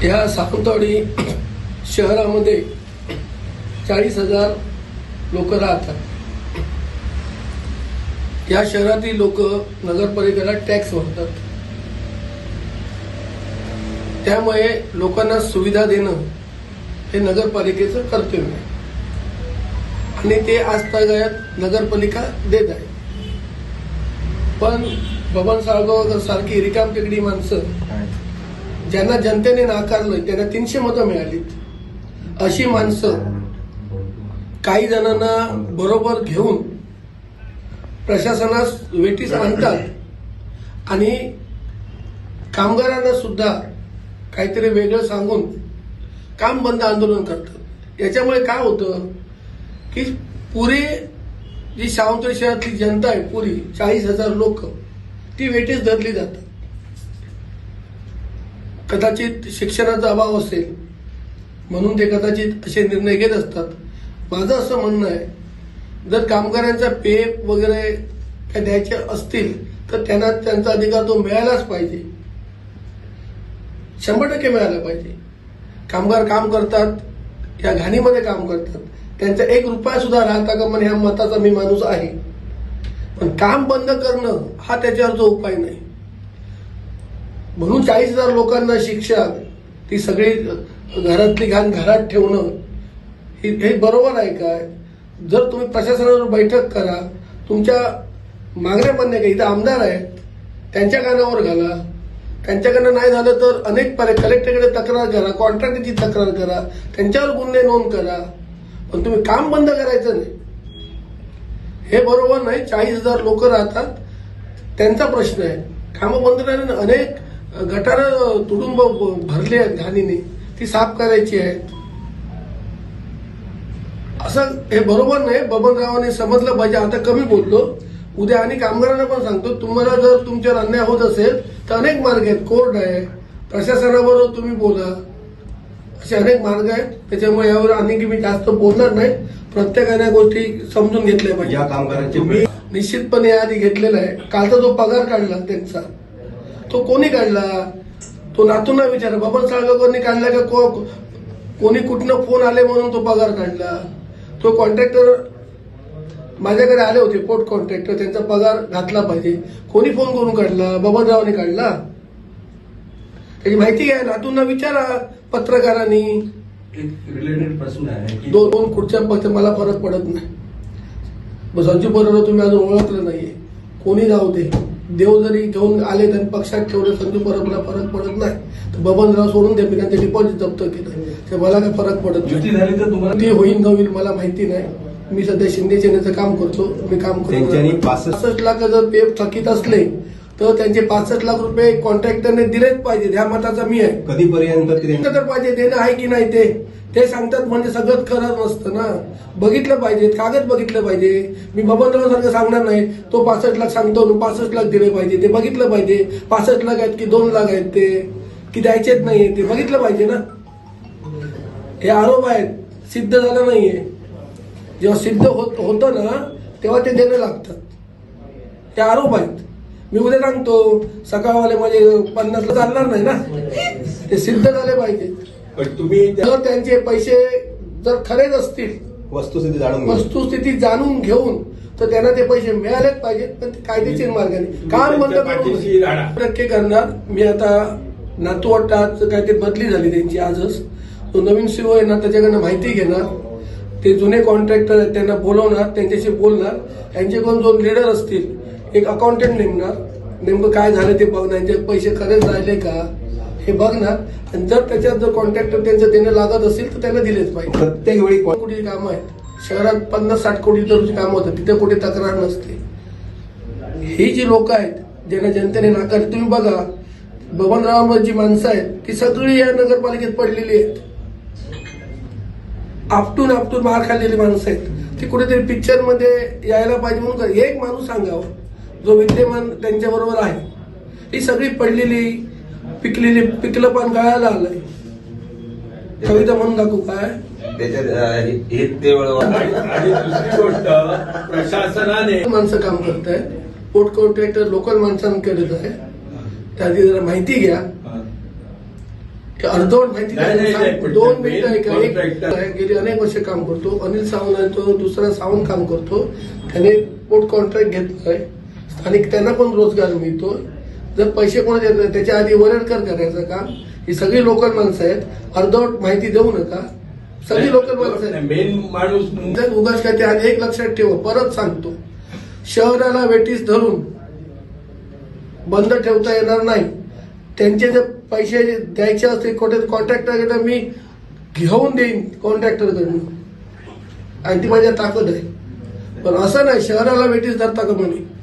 ह्या सावंतवाडी शहरामध्ये चाळीस हजार लोक राहतात. या शहरातील लोक नगरपालिकेला टॅक्स भरतात. त्यामुळे लोकांना सुविधा देणं हे नगरपालिकेचं कर्तव्य आहे. आणि ते आजतागायत नगरपालिका देत आहे. पण बबन साळगावकर सारखी रिकाम टेकडी माणसं ज्यांना जनतेने नाकारलं त्यांना तीनशे मतं मिळालीत. अशी माणसं काही जणांना बरोबर घेऊन प्रशासनास वेटीस आणतात. आणि कामगारांना सुद्धा काहीतरी वेगळं सांगून काम बंद आंदोलन करतात. याच्यामुळे काय होतं की पुरी जी सावंतवाडी शहरातली जनता आहे पुरी चाळीस हजार लोक ती वेटीस धरली जातात. कदाचित शिक्षणाचा अभाव असेल म्हणून ते कदाचित असे निर्णय घेत असतात. माझं असं म्हणणं आहे जर कामगारांचा पे वगैरे काय द्यायचे असतील तर त्यांना त्यांचा अधिकार तो मिळायलाच पाहिजे. शंभर टक्के मिळायला पाहिजे. कामगार काम करतात या घाणीमध्ये काम करतात. त्यांचा एक रुपया सुद्धा राहता का म्हणे ह्या मताचा मी माणूस आहे. पण काम बंद करणं हा त्याच्यावर जो उपाय नाही. म्हणून चाळीस हजार लोकांना शिक्षा ती सगळी घरातली घाण घरात ठेवणं हे हे बरोबर आहे काय जर तुम्ही प्रशासनावर बैठक करा तुमच्या मागण्या पण नाही का? इथं आमदार आहेत त्यांच्या कानावर घाला. त्यांच्याकडनं नाही झालं तर अनेक पर्याय कलेक्टरकडे तक्रार करा कॉन्ट्रॅक्टरची तक्रार करा त्यांच्यावर गुन्हे नोंद करा. पण तुम्ही काम बंद करायचं नाही. हे बरोबर नाही चाळीस हजार लोक राहतात त्यांचा प्रश्न आहे. कामं बंद राहिलं अनेक गटार तुडुंब भरली आहेत घाणीने ती साफ करायची आहेत असं हे बरोबर नाही. बबनरावांनी समजलं पाहिजे. आता कमी बोललो. उद्या आणि कामगारांना पण सांगतो. तुम्हाला जर तुमच्यावर अन्याय होत असेल तर अनेक मार्ग आहेत. कोर्ट आहे. प्रशासनाबरोबर तुम्ही बोला. असे अनेक मार्ग आहेत. त्याच्यामुळे यावर आणखी मी जास्त बोलणार नाही. प्रत्येकाने गोष्टी समजून घेतल्या पाहिजे. या कामगारांचे निश्चितपणे आधी घेतलेला आहे. कालचा जो पगार काढला त्यांचा तो कोणी काढला? तो नातूंना विचारा बाबा साळगावकरनी काढला का? को कोणी कुठनं फोन आले म्हणून तो पगार काढला? तो कॉन्ट्रॅक्टर माझ्याकडे आले होते पोर्ट कॉन्ट्रॅक्टर त्यांचा पगार घातला पाहिजे. कोणी फोन करून काढला? बबनरावने काढला? त्याची माहिती घ्या नातूंना विचारा पत्रकारांनी. एक रिलेटेड प्रश्न आहे की दोन दोन खुर्च्या पक्ष मला फरक पडत नाही. मग संजू बरोबर तुम्ही अजून ओळखलं नाहीये. कोणी जाऊ दे. देव जरी घेऊन आले त्यांनी पक्षात ठेवलं संजू बरोबरला फरक पडत नाही. तर बबनराव सोडून दे मी त्यांचे डिपॉझिट जप्त केलं. ते मला काय फरक पडत नाही. तर ते होईल न होईल मला माहिती नाही. मी सध्या शिंदे सेनेचं काम करतो मी काम करतो पासष्ट- लाख जर पे थकीत असले तर त्यांचे पासष्ट लाख रुपये कॉन्ट्रॅक्टरने दिलेच पाहिजे ह्या मताचा मी आहे. कधीपर्यंत तर पाहिजे देणं आहे की नाही ते? ते सांगतात म्हणजे सगळं खरं नसतं ना. बघितलं पाहिजे कागद बघितलं पाहिजे. मी बबनराव सारखं सांगणार नाही. तो पासष्ट लाख सांगतो पासष्ट लाख दिले पाहिजे. ते बघितलं पाहिजे. पासष्ट लाख आहेत की दोन लाख आहेत ते की द्यायचेच नाहीये ते. बघितलं पाहिजे ना. हे आरोप आहेत. सिद्ध झालं नाहीये. जेव्हा सिद्ध होत होतं ना तेव्हा ते देणं लागतात हे आरोप आहेत. मी उद्या सांगतो. सकाळवाले म्हणजे पन्नासला चालणार नाही ना. ते सिद्ध झाले पाहिजे. पण तुम्ही जर त्यांचे पैसे जर खरेच असतील वस्तुस्थिती जाणून. वस्तुस्थिती जाणून घेऊन तर त्यांना ते पैसे मिळालेच पाहिजेत पण ते कायदेशीर मार्गाने. काम बंद टक्के करणार. मी आता नातू वाटतं आज काय ते बदली झाली त्यांची आजच. तो नवीन सीओ आहे ना त्याच्याकडनं माहिती घेणार. ते जुने कॉन्ट्रॅक्टर आहेत त्यांना बोलवणार त्यांच्याशी बोलणार. यांच्याकडून दोन लिडर असतील. एक अकाउंटंट नेमणार नेमकं काय झालं ते बघणार यांचे पैसे खरेच राहिले का? हे बघणार आणि जर त्याच्यात जर कॉन्ट्रॅक्टर त्यांचं देणं लागत असेल तर त्यांना दिलेच पाहिजे. प्रत्येक वेळी कोण- कोटी कामं आहेत? शहरात पन्नास साठ कोटी तर कामं होतात तिथे कुठे तक्रार नसते. ही जी लोक आहेत ज्यांना जनतेने नाकार तुम्ही बघा बबनरावांवर जी माणसं आहेत ती सगळी या नगरपालिकेत पडलेली आहेत. आपटून आपटून मार खाल्लेली माणसं आहेत. ती कुठेतरी पिक्चरमध्ये यायला पाहिजे म्हणून का- एक माणूस सांगावं जो विद्यमान त्यांच्या बरोबर आहे. ही सगळी पडलेली पिकलेली पिकलं पण गळायला आलंय कविता म्हणून दाखवू काय? त्याच्यात हे- आणि दुसरी गोष्ट प्रशासनाने माणसं काम करत आहे पोर्ट कॉन्ट्रॅक्टर लोकल माणसांकडे आहे. त्याची जरा माहिती घ्या. की अर्धवट माहिती नाही, नाही, नाही, सांग- पण दोन मिनिटं ऐका. एक contractor- आहे, गेली अनेक वर्ष काम करतो. अनिल सावंत आहे तो दुसरा सावंत काम करतो. त्याने पोर्ट कॉन्ट्रॅक्ट घेतलंय. स्थानिक त्यांना पण रोजगार मिळतो जर पैसे येत नाही, त्याच्या आधी वरडकर करायचं काम? ही सगळी लोकल माणसं आहेत. अर्धवट माहिती देऊ नका. सगळी लोकल माणसं आहेत. मेन माणूस जर उगाच काय ते आणि एक लक्षात ठेवा परत सांगतो. शहराला वेटीस धरून बंद ठेवता येणार नाही. त्यांचे जे पैसे द्यायचे असतील कोठे कॉन्ट्रॅक्टर तर मी घेऊन देईन कॉन्ट्रॅक्टरकडून आणि ती माझ्या ताकद आहे. पण असं नाही शहराला वेटीस धरता का म्हणे